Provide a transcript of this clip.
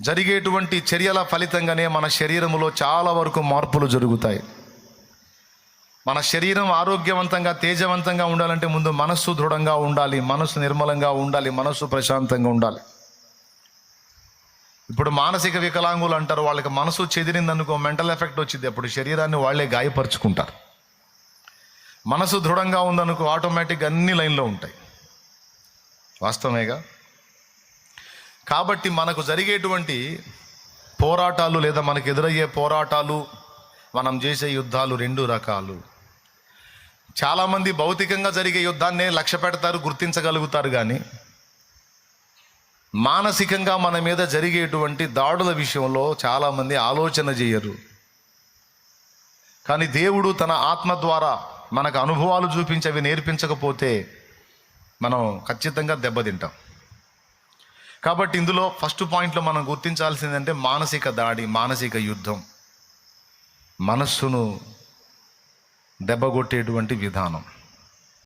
జరిగేటువంటి చర్యల ఫలితంగానే మన శరీరంలో చాలా వరకు మార్పులు జరుగుతాయి. మన శరీరం ఆరోగ్యవంతంగా తేజవంతంగా ఉండాలంటే ముందు మనస్సు దృఢంగా ఉండాలి మనస్సు నిర్మలంగా ఉండాలి మనస్సు ప్రశాంతంగా ఉండాలి. ఇప్పుడు మానసిక వికలాంగులు అంటారు వాళ్ళకి మనసు చెదిరిందనుకో మెంటల్ ఎఫెక్ట్ వచ్చింది అప్పుడు శరీరాన్ని వాళ్ళే గాయపరుచుకుంటారు. మనసు దృఢంగా ఉందనుకో ఆటోమేటిక్ అన్ని లైన్లో ఉంటాయి. వాస్తవమేగా? కాబట్టి మనకు జరిగేటువంటి పోరాటాలు లేదా మనకు ఎదురయ్యే పోరాటాలు మనం చేసే యుద్ధాలు రెండు రకాలు. చాలామంది భౌతికంగా జరిగే యుద్ధాన్నే లక్ష్య పెడతారు గుర్తించగలుగుతారు కానీ మానసికంగా మన మీద జరిగేటువంటి దాడుల విషయంలో చాలామంది ఆలోచన చేయరు. కానీ దేవుడు తన ఆత్మ ద్వారా మనకు అనుభవాలు చూపించి అవి నేర్పించకపోతే మనం ఖచ్చితంగా దెబ్బతింటాం. కాబట్టి ఇందులో ఫస్ట్ పాయింట్లో మనం గుర్తించాల్సిందంటే మానసిక దాడి మానసిక యుద్ధం. మనస్సును దెబ్బగొట్టేటువంటి విధానం.